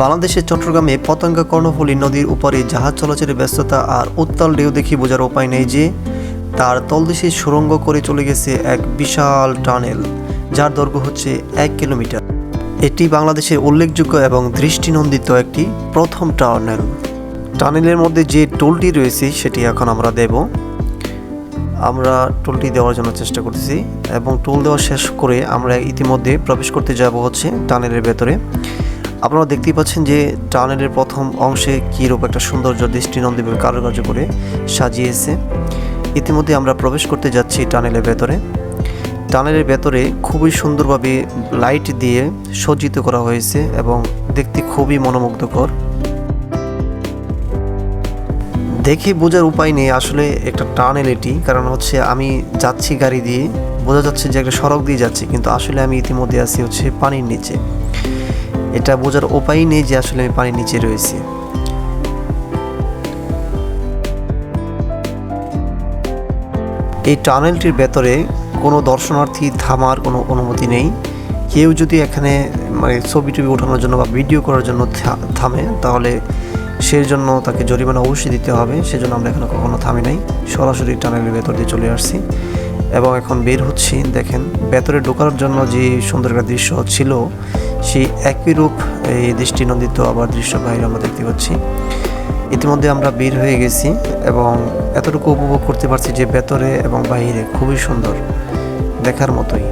বাংলাদেশের চট্টগ্রামে পতঙ্গা কর্ণফুলী নদীর উপরে জাহাজ চলাচলের ব্যস্ততা আর উত্তাল ঢেউ দেখি বোঝার উপায় নেই যে, তার তলদেশে সুড়ঙ্গ করে চলে গেছে এক বিশাল টানেল, যার দৈর্ঘ্য হচ্ছে এক কিলোমিটার। এটি বাংলাদেশের উল্লেখযোগ্য এবং দৃষ্টিনন্দিত একটি প্রথম টানেল। টানেলের মধ্যে যে টোলটি রয়েছে, সেটি এখন আমরা দেব। আমরা টোলটি দেওয়ার জন্য চেষ্টা করতেছি এবং টোল দেওয়া শেষ করে আমরা ইতিমধ্যে প্রবেশ করতে যাব হচ্ছে টানেলের ভেতরে। আপনারা দেখতেই পাচ্ছেন যে টানেলের প্রথম অংশে কীরূপ একটা সৌন্দর্য দৃষ্টিনন্দীভাবে কারুকার্য করে সাজিয়েছে। ইতিমধ্যে আমরা প্রবেশ করতে যাচ্ছি টানেলের ভেতরে। টানেলের ভেতরে খুবই সুন্দরভাবে লাইট দিয়ে সজ্জিত করা হয়েছে এবং দেখতে খুবই মনোমুগ্ধকর। দেখে বোঝার উপায় নেই আসলে একটা টানেল এটি, কারণ হচ্ছে আমি যাচ্ছি গাড়ি দিয়ে। বোঝা যাচ্ছে যে একটা সড়ক দিয়ে যাচ্ছি, কিন্তু আসলে আমি ইতিমধ্যে আছি হচ্ছে পানির নিচে। এটা বোঝার উপায়ই নেই যে আসলে আমি পানির নিচে রয়েছি। এই টানেলটির ভেতরে কোনো দর্শনার্থী, থামার কোনো অনুমতি নেই। কেউ যদি এখানে মানে ছবি টবি ওঠানোর জন্য বা ভিডিও করার জন্য থামে, তাহলে সেই জন্য তাকে জরিমানা অবশ্যই দিতে হবে। সেজন্য আমরা এখানে কখনো থামি নাই। সরাসরি টানেলের ভেতর দিয়ে চলে আসছি এবং এখন বের হচ্ছি। দেখেন, ভেতরে ঢোকার জন্য যে সুন্দর একটা দৃশ্য ছিল সেই একই রূপ এই দৃষ্টিনন্দিত আবার দৃশ্য বাইরে আমরা দেখতে পাচ্ছি। ইতিমধ্যে আমরা বের হয়ে গেছি এবং এতটুকু উপভোগ করতে পারছি যে ভেতরে এবং বাহিরে খুবই সুন্দর দেখার মতোই।